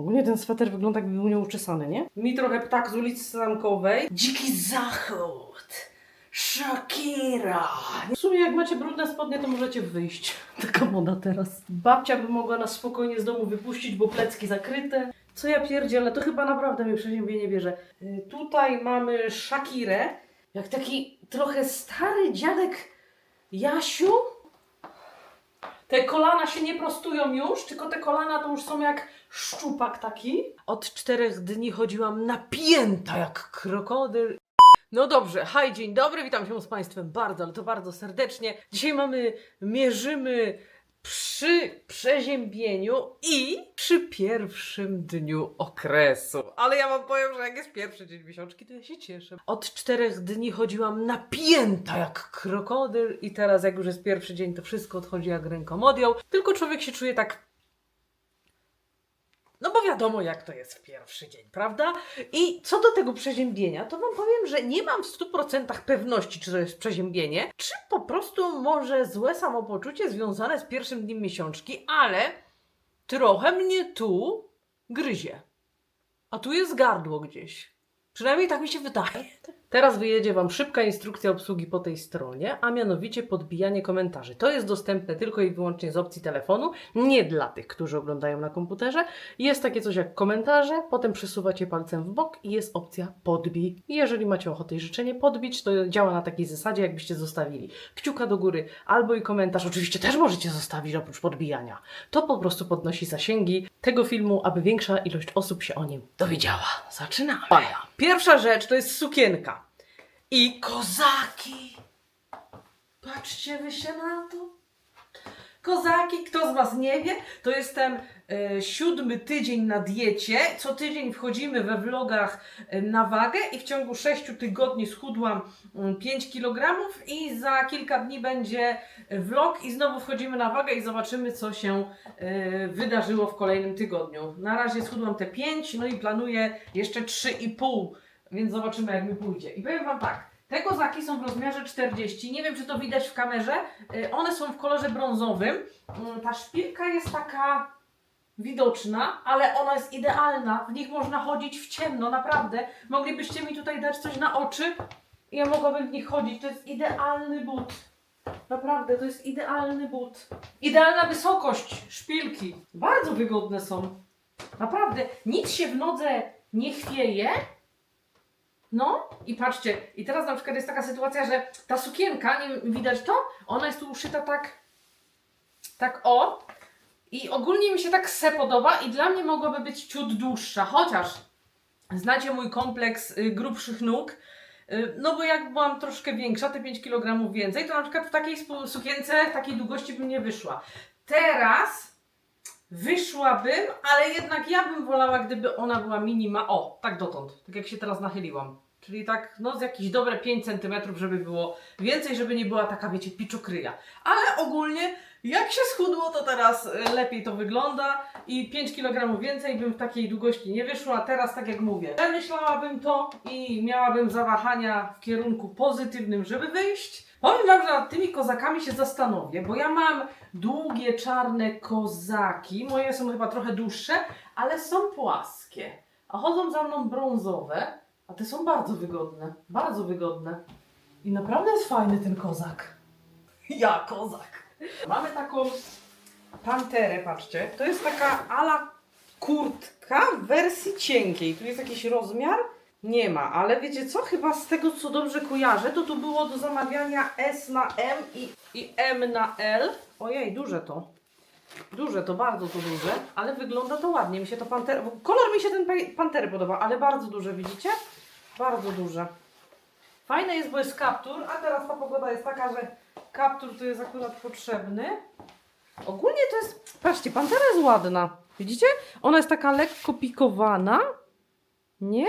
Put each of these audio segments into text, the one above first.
Ogólnie ten sweter wygląda jakby był nieuczesany, nie? Mi trochę ptak z ulicy Zamkowej. Dziki Zachód. Shakira. W sumie jak macie brudne spodnie, to możecie wyjść. Taka moda teraz. Babcia by mogła nas spokojnie z domu wypuścić, bo plecki zakryte. Co ja pierdzielę, to chyba naprawdę mnie przeziębienie bierze. Y, Tutaj mamy Shakirę. Jak taki trochę stary dziadek Jasiu. Te kolana się nie prostują już, tylko te kolana to już są jak szczupak taki. Od czterech dni chodziłam napięta jak krokodyl. No dobrze, haj, dzień dobry, witam się z Państwem bardzo, ale to bardzo serdecznie. Dzisiaj mamy, mierzymy przy przeziębieniu i przy pierwszym dniu okresu. Ale ja Wam powiem, że jak jest pierwszy dzień miesiączki, to ja się cieszę. Od czterech dni chodziłam napięta jak krokodyl i teraz jak już jest pierwszy dzień, to wszystko odchodzi jak ręką odjął. Tylko człowiek się czuje tak wiadomo, jak to jest w pierwszy dzień, prawda? I co do tego przeziębienia, to Wam powiem, że nie mam w 100% pewności, czy to jest przeziębienie, czy po prostu może złe samopoczucie związane z pierwszym dniem miesiączki, ale trochę mnie tu gryzie. A tu jest gardło gdzieś. Przynajmniej tak mi się wydaje. Teraz wyjedzie Wam szybka instrukcja obsługi po tej stronie, a mianowicie podbijanie komentarzy. To jest dostępne tylko i wyłącznie z opcji telefonu, nie dla tych, którzy oglądają na komputerze. Jest takie coś jak komentarze, potem przesuwacie palcem w bok i jest opcja podbij. Jeżeli macie ochotę i życzenie podbić, to działa na takiej zasadzie, jakbyście zostawili kciuka do góry albo i komentarz. Oczywiście też możecie zostawić oprócz podbijania. To po prostu podnosi zasięgi tego filmu, aby większa ilość osób się o nim dowiedziała. Zaczynamy. Pierwsza rzecz to jest sukienka. I kozaki. Patrzcie wy się na to. Kozaki, kto z Was nie wie, to jestem e, siódmy tydzień na diecie. Co tydzień wchodzimy we vlogach e, na wagę i w ciągu sześciu tygodni schudłam mm, 5 kg i za kilka dni będzie e, vlog i znowu wchodzimy na wagę i zobaczymy, co się e, wydarzyło w kolejnym tygodniu. Na razie schudłam te 5, no i planuję jeszcze 3,5, więc zobaczymy, jak mi pójdzie. I powiem Wam tak. Te kozaki są w rozmiarze 40. Nie wiem, czy to widać w kamerze. Y, One są w kolorze brązowym. Mm, Ta szpilka jest taka widoczna, ale ona jest idealna. W nich można chodzić w ciemno, naprawdę. Moglibyście mi tutaj dać coś na oczy i ja mogłabym w nich chodzić. To jest idealny but. Naprawdę, to jest idealny but. Idealna wysokość szpilki. Bardzo wygodne są. Naprawdę, nic się w nodze nie chwieje. No i patrzcie, i teraz na przykład jest taka sytuacja, że ta sukienka, nie widać to? Ona jest tu uszyta tak, tak o. I ogólnie mi się tak se podoba i dla mnie mogłaby być ciut dłuższa, chociaż znacie mój kompleks y, grubszych nóg. Y, No bo jak byłam troszkę większa, te 5 kg więcej, to na przykład w takiej sukience, takiej długości bym nie wyszła. Teraz wyszłabym, ale jednak ja bym wolała, gdyby ona była minima. O, tak dotąd, tak jak się teraz nachyliłam. Czyli tak, no z jakieś dobre 5 cm, żeby było więcej, żeby nie była taka, wiecie, piczokryja. Ale ogólnie, jak się schudło, to teraz y, lepiej to wygląda i 5 kg więcej bym w takiej długości nie wyszła. Teraz, tak jak mówię, przemyślałabym to i miałabym zawahania w kierunku pozytywnym, żeby wyjść. Powiem Wam, że nad tymi kozakami się zastanowię, bo ja mam długie, czarne kozaki. Moje są chyba trochę dłuższe, ale są płaskie. A chodzą za mną brązowe, a te są bardzo wygodne. Bardzo wygodne. I naprawdę jest fajny ten kozak. Ja kozak. Mamy taką panterę, patrzcie. To jest taka ala kurtka w wersji cienkiej. Tu jest jakiś rozmiar? Nie ma, ale wiecie co? Chyba z tego co dobrze kojarzę, to tu było do zamawiania S na M i, i M na L. Ojej, duże to. Duże to, bardzo to duże, ale wygląda to ładnie. Mi się to panter... bo Kolor mi się ten pa- pantery podoba, ale bardzo duże, widzicie? Bardzo duże. Fajne jest, bo jest kaptur, a teraz ta pogoda jest taka, że kaptur tu jest akurat potrzebny. Ogólnie to jest, patrzcie, pantera jest ładna. Widzicie? Ona jest taka lekko pikowana. Nie?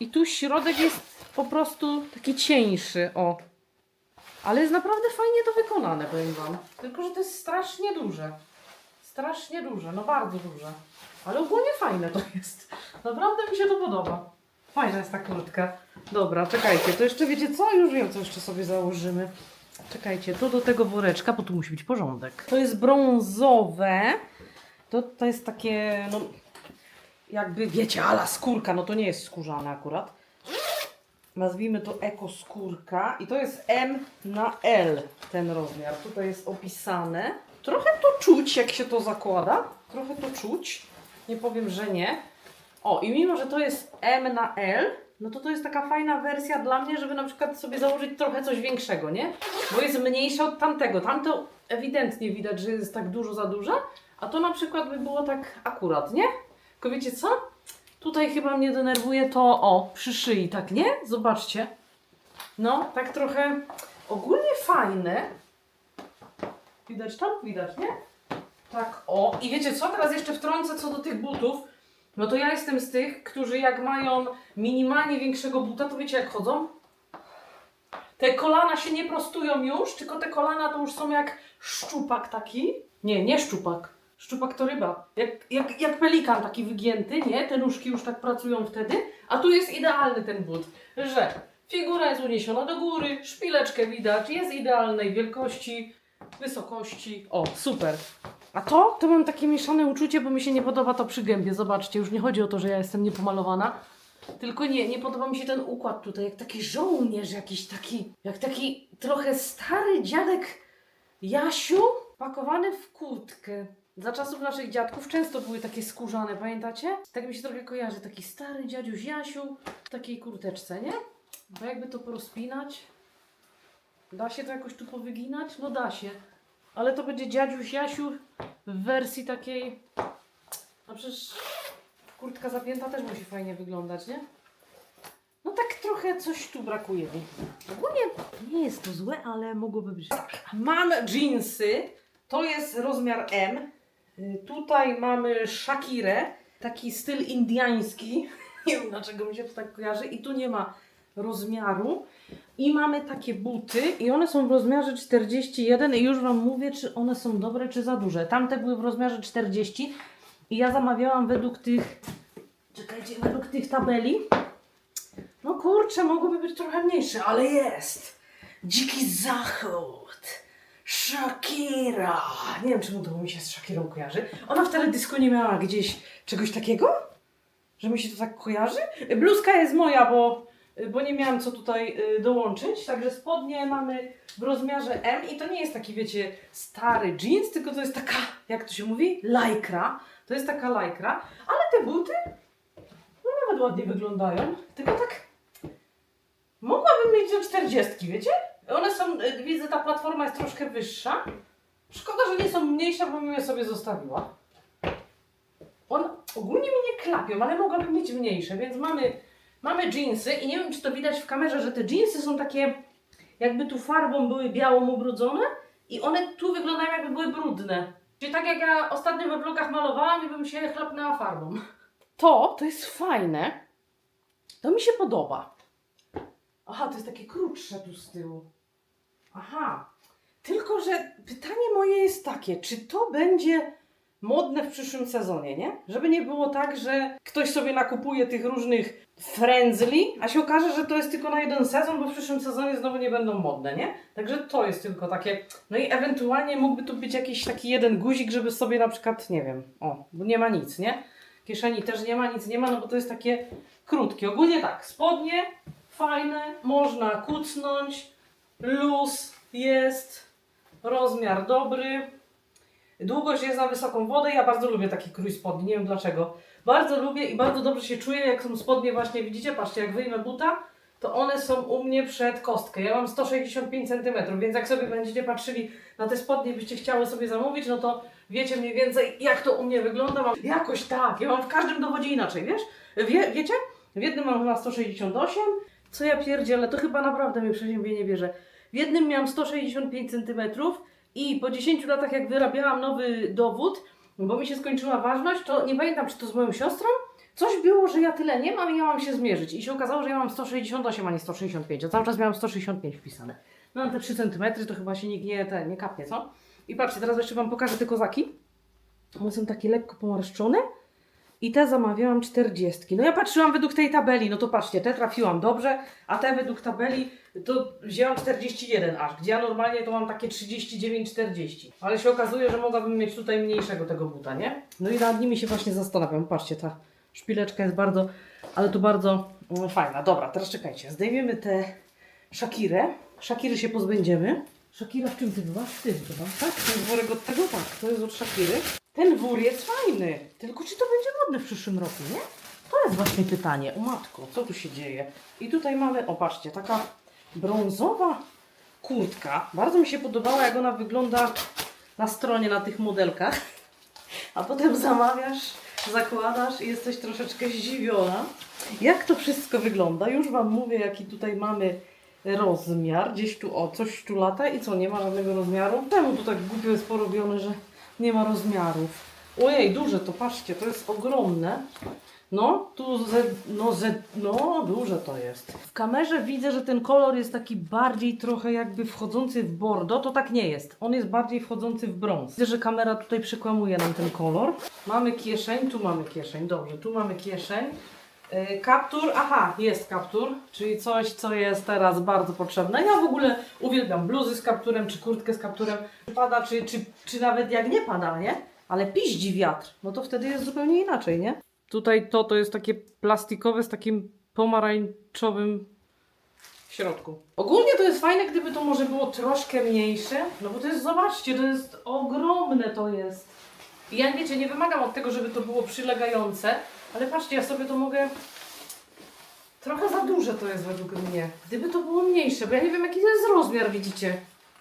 I tu środek jest po prostu taki cieńszy, o. Ale jest naprawdę fajnie to wykonane, powiem Wam. Tylko, że to jest strasznie duże. Strasznie duże, no bardzo duże. Ale ogólnie fajne to jest. Naprawdę mi się to podoba. Fajna jest ta kurtka. Dobra, czekajcie, to jeszcze wiecie co? Już wiem, co jeszcze sobie założymy. Czekajcie, to do tego woreczka, bo tu musi być porządek. To jest brązowe. To, to jest takie, no... jakby, wiecie, ala skórka, no to nie jest skórzane akurat. Nazwijmy to eko skórka i to jest M na L ten rozmiar. Tutaj jest opisane. Trochę to czuć, jak się to zakłada. Trochę to czuć. Nie powiem, że nie. O, i mimo, że to jest M na L, no to to jest taka fajna wersja dla mnie, żeby na przykład sobie założyć trochę coś większego, nie? Bo jest mniejsza od tamtego. Tamto ewidentnie widać, że jest tak dużo za duże, a to na przykład by było tak akurat, nie? Tylko wiecie co? Tutaj chyba mnie denerwuje to, o, przy szyi, tak nie? Zobaczcie. No, tak trochę ogólnie fajne. Widać tam? Widać, nie? Tak, o. I wiecie co? Teraz jeszcze wtrącę co do tych butów. No to ja jestem z tych, którzy jak mają minimalnie większego buta, to wiecie jak chodzą? Te kolana się nie prostują już, tylko te kolana to już są jak szczupak taki. Nie, nie szczupak. Szczupak to ryba. Jak, jak, jak pelikan taki wygięty, nie? Te nóżki już tak pracują wtedy. A tu jest idealny ten but, że figura jest uniesiona do góry, szpileczkę widać, jest idealnej wielkości, wysokości. O, super. A to, to mam takie mieszane uczucie, bo mi się nie podoba to przy gębie. Zobaczcie, już nie chodzi o to, że ja jestem niepomalowana. Tylko nie, nie podoba mi się ten układ tutaj, jak taki żołnierz jakiś taki, jak taki trochę stary dziadek Jasiu pakowany w kurtkę. Za czasów naszych dziadków często były takie skórzane, pamiętacie? Tak mi się trochę kojarzy, taki stary dziadziuś Jasiu w takiej kurteczce, nie? Bo jakby to porozpinać, da się to jakoś tu powyginać? No da się. Ale to będzie dziadziuś Jasiu w wersji takiej, no przecież kurtka zapięta też musi fajnie wyglądać, nie? No tak trochę coś tu brakuje mi. Ogólnie nie jest to złe, ale mogłoby być. Mam jeansy. To jest rozmiar M. Y, Tutaj mamy Shakirę. Taki styl indiański. Nie wiem dlaczego mi się to tak kojarzy. I tu nie ma rozmiaru. I mamy takie buty i one są w rozmiarze 41 i już Wam mówię, czy one są dobre, czy za duże. Tamte były w rozmiarze 40 i ja zamawiałam według tych, czekajcie, według tych tabeli. No kurczę, mogłoby być trochę mniejsze, ale jest. Dziki Zachód. Shakira. Nie wiem, czemu to mi się z Shakirą kojarzy. Ona w teledysku nie miała gdzieś czegoś takiego? Że mi się to tak kojarzy? Bluzka jest moja, bo, bo nie miałam co tutaj y, dołączyć. Także spodnie mamy w rozmiarze M i to nie jest taki, wiecie, stary jeans, tylko to jest taka, jak to się mówi, lajkra. To jest taka lajkra, ale te buty, no nawet ładnie wyglądają. Tylko tak, mogłabym mieć do 40, wiecie? One są, y, widzę, ta platforma jest troszkę wyższa. Szkoda, że nie są mniejsze, bo bym je sobie zostawiła. On ogólnie mi nie klapią, ale mogłabym mieć mniejsze, więc mamy, mamy jeansy i nie wiem, czy to widać w kamerze, że te jeansy są takie, jakby tu farbą były białą ubrudzone i one tu wyglądają jakby były brudne. Czyli tak jak ja ostatnio we vlogach malowałam i bym się chlapnęła farbą. To, to jest fajne. To mi się podoba. Aha, to jest takie krótsze tu z tyłu. Aha. Tylko, że pytanie moje jest takie, czy to będzie modne w przyszłym sezonie, nie? Żeby nie było tak, że ktoś sobie nakupuje tych różnych friendly, a się okaże, że to jest tylko na jeden sezon, bo w przyszłym sezonie znowu nie będą modne, nie? Także to jest tylko takie. No i ewentualnie mógłby tu być jakiś taki jeden guzik, żeby sobie na przykład, nie wiem, o, bo nie ma nic, nie? Kieszeni też nie ma, nic nie ma, no bo to jest takie krótkie. Ogólnie tak, spodnie fajne, można kucnąć, luz jest, rozmiar dobry. Długość jest na wysoką wodę. Ja bardzo lubię taki krój spodni, nie wiem dlaczego. Bardzo lubię i bardzo dobrze się czuję, jak są spodnie właśnie, widzicie, patrzcie, jak wyjmę buta, to one są u mnie przed kostkę. Ja mam 165 cm, więc jak sobie będziecie patrzyli na te spodnie, byście chciały sobie zamówić, no to wiecie mniej więcej, jak to u mnie wygląda. Mam jakoś tak, ja mam w każdym dowodzie inaczej, wiesz? Wie, wiecie? W jednym mam chyba 168, co ja pierdzielę, to chyba naprawdę mnie przeziębienie bierze. W jednym miałam 165 cm i po 10 latach jak wyrabiałam nowy dowód, bo mi się skończyła ważność, to nie pamiętam czy to z moją siostrą, coś było, że ja tyle nie mam i ja mam się zmierzyć. I się okazało, że ja mam 168, a nie 165, a cały czas miałam 165 wpisane. No te 3 cm to chyba się nikt nie, te, nie kapnie, co? I patrzcie, teraz jeszcze Wam pokażę te kozaki. One są takie lekko pomarszczone. I te zamawiałam 40. No ja patrzyłam według tej tabeli, no to patrzcie, te trafiłam dobrze, a te według tabeli to wzięłam 41 aż, gdzie ja normalnie to mam takie 39-40. Ale się okazuje, że mogłabym mieć tutaj mniejszego tego buta, nie? No i nad nimi się właśnie zastanawiam. Patrzcie, ta Szpileczka jest bardzo, ale tu bardzo mm, fajna. Dobra, teraz czekajcie. Zdejmiemy tę Shakirę. Shakiry się pozbędziemy. Shakira w czym ty była? Ty chyba, tak? Ten worek od tego? Tak, to jest od Shakiry. Ten wór jest fajny. Tylko czy to będzie modne w przyszłym roku, nie? To jest właśnie pytanie. O matko, co tu się dzieje? I tutaj mamy, o patrzcie, taka brązowa kurtka. Bardzo mi się podobała, jak ona wygląda na stronie, na tych modelkach. A potem zamawiasz, zakładasz i jesteś troszeczkę zdziwiona. Jak to wszystko wygląda? Już Wam mówię, jaki tutaj mamy rozmiar. Gdzieś tu, o, coś tu lata i co, nie ma żadnego rozmiaru? Czemu tu tak głupio jest porobione, że nie ma rozmiarów? Ojej, duże to, patrzcie, to jest ogromne. No, tu ze, no, ze, no, duże to jest. W kamerze widzę, że ten kolor jest taki bardziej trochę jakby wchodzący w bordo. To tak nie jest. On jest bardziej wchodzący w brąz. Widzę, że kamera tutaj przekłamuje nam ten kolor. Mamy kieszeń, tu mamy kieszeń, dobrze, tu mamy kieszeń. Yy, Kaptur, aha, jest kaptur, czyli coś, co jest teraz bardzo potrzebne. Ja w ogóle uwielbiam bluzy z kapturem, czy kurtkę z kapturem. Pada, czy, czy, czy nawet jak nie pada, nie? Ale piździ wiatr, no to wtedy jest zupełnie inaczej, nie? Tutaj to, to jest takie plastikowe z takim pomarańczowym w środku. Ogólnie to jest fajne, gdyby to może było troszkę mniejsze, no bo to jest, zobaczcie, to jest ogromne to jest. I ja wiecie, nie wymagam od tego, żeby to było przylegające, ale patrzcie, ja sobie to mogę... Trochę za duże to jest według mnie. Gdyby to było mniejsze, bo ja nie wiem jaki to jest rozmiar, widzicie.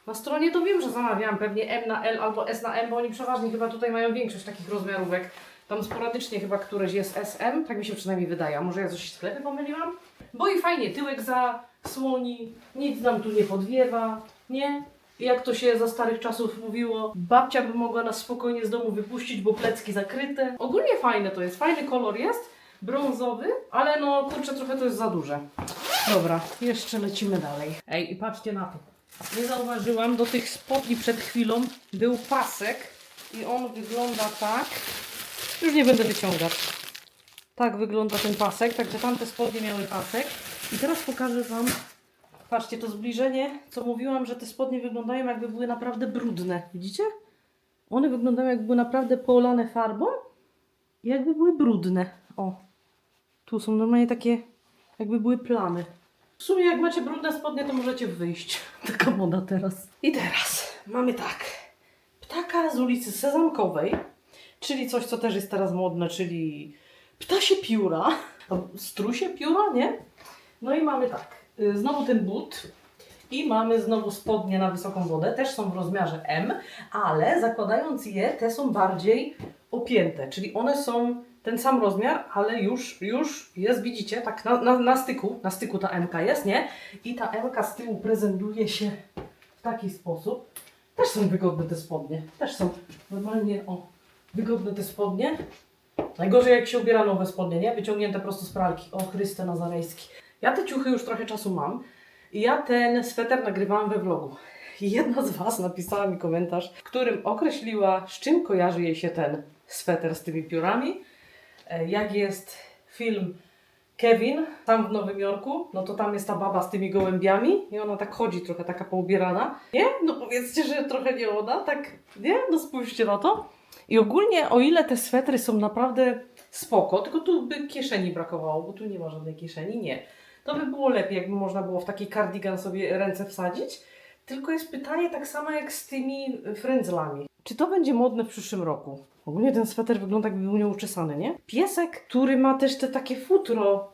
Na stronie to wiem, że zamawiałam pewnie M na L albo S na M, bo oni przeważnie chyba tutaj mają większość takich rozmiarówek. Tam sporadycznie chyba któreś jest SM, tak mi się przynajmniej wydaje. A może ja coś w sklepie pomyliłam? Bo i fajnie, tyłek zasłoni, nic nam tu nie podwiewa, nie? Jak to się za starych czasów mówiło, babcia by mogła nas spokojnie z domu wypuścić, bo plecki zakryte. Ogólnie fajne to jest, fajny kolor jest, brązowy, ale no kurczę, trochę to jest za duże. Dobra, jeszcze lecimy dalej. Ej, i patrzcie na to. Nie zauważyłam, do tych spodni przed chwilą był pasek i on wygląda tak. Już nie będę wyciągać. Tak wygląda ten pasek, także tamte spodnie miały pasek. I teraz pokażę Wam, patrzcie, to zbliżenie, co mówiłam, że te spodnie wyglądają jakby były naprawdę brudne. Widzicie? One wyglądają jakby były naprawdę polane farbą i jakby były brudne. O, tu są normalnie takie, jakby były plamy. W sumie jak macie brudne spodnie, to możecie wyjść. Taka moda teraz. I teraz mamy tak. Ptaka z ulicy Sezamkowej, czyli coś, co też jest teraz modne, czyli ptasie pióra. Strusie pióra, nie? No i mamy tak. y, Znowu ten but. I mamy znowu spodnie na wysoką wodę. Też są w rozmiarze M, ale zakładając je, te są bardziej opięte. Czyli one są ten sam rozmiar, ale już, już jest, widzicie, tak na, na, na styku, na styku ta MK jest, nie? I ta MK z tyłu prezentuje się w taki sposób. Też są wygodne te spodnie. Też są normalnie, o, wygodne te spodnie. Najgorzej jak się ubiera nowe spodnie, nie? Wyciągnięte prosto z pralki. O Chryste Nazarejski. Ja te ciuchy już trochę czasu mam. I ja ten sweter nagrywałam we vlogu. I jedna z Was napisała mi komentarz, w którym określiła, z czym kojarzy jej się ten sweter z tymi piórami. E, Jak jest film Kevin, tam w Nowym Jorku, no to tam jest ta baba z tymi gołębiami i ona tak chodzi, trochę taka poubierana. Nie? No powiedzcie, że trochę nie ona, tak, nie? No spójrzcie na to. I ogólnie, o ile te swetry są naprawdę spoko, tylko tu by kieszeni brakowało, bo tu nie ma żadnej kieszeni, nie. To by było lepiej, jakby można było w taki kardigan sobie ręce wsadzić. Tylko jest pytanie tak samo jak z tymi frędzlami. Czy to będzie modne w przyszłym roku? Ogólnie ten sweter wygląda jakby był nieuczesany, nie? Piesek, który ma też te takie futro,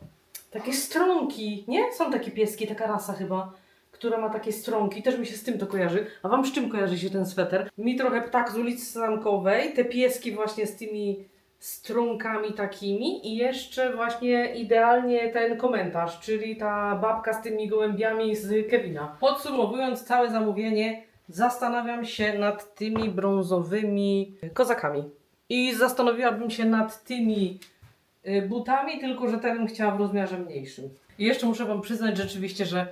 takie stronki, nie? Są takie pieski, taka rasa chyba, która ma takie stronki, też mi się z tym to kojarzy. A Wam z czym kojarzy się ten sweter? Mi trochę ptak z ulicy Zamkowej, te pieski właśnie z tymi stronkami takimi i jeszcze właśnie idealnie ten komentarz, czyli ta babka z tymi gołębiami z Kevina. Podsumowując całe zamówienie, zastanawiam się nad tymi brązowymi kozakami. I zastanowiłabym się nad tymi y, butami, tylko że ten chciała w rozmiarze mniejszym. I jeszcze muszę Wam przyznać rzeczywiście, że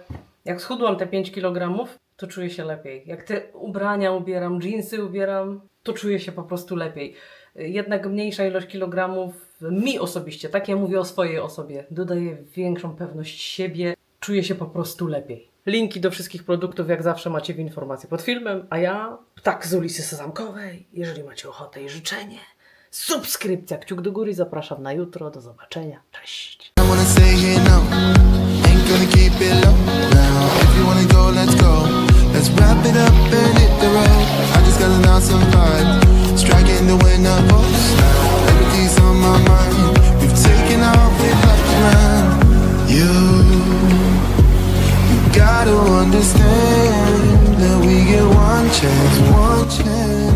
jak schudłam te 5 kg, to czuję się lepiej. Jak te ubrania ubieram, jeansy ubieram, to czuję się po prostu lepiej. Jednak mniejsza ilość kilogramów mi osobiście, tak ja mówię o swojej osobie, dodaje większą pewność siebie, czuję się po prostu lepiej. Linki do wszystkich produktów jak zawsze macie w informacji pod filmem, a ja ptak z ulicy Sezamkowej, jeżeli macie ochotę i życzenie, subskrypcja, kciuk do góry. Zapraszam na jutro. Do zobaczenia. Cześć. If you wanna go, let's go. Let's wrap it up and hit the road. I just got an awesome vibe, striking the wind up both now. Everything's on my mind. We've taken off, we left around. You, you gotta understand that we get one chance, one chance.